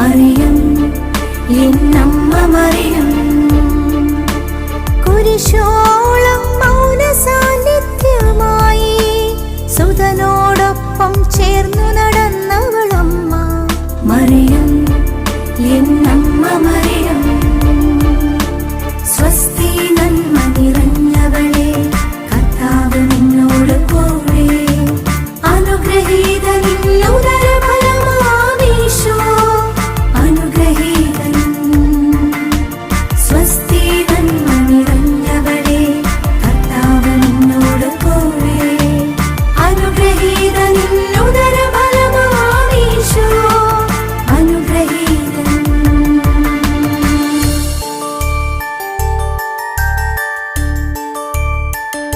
மரியம். என் நம்ம மரியம்.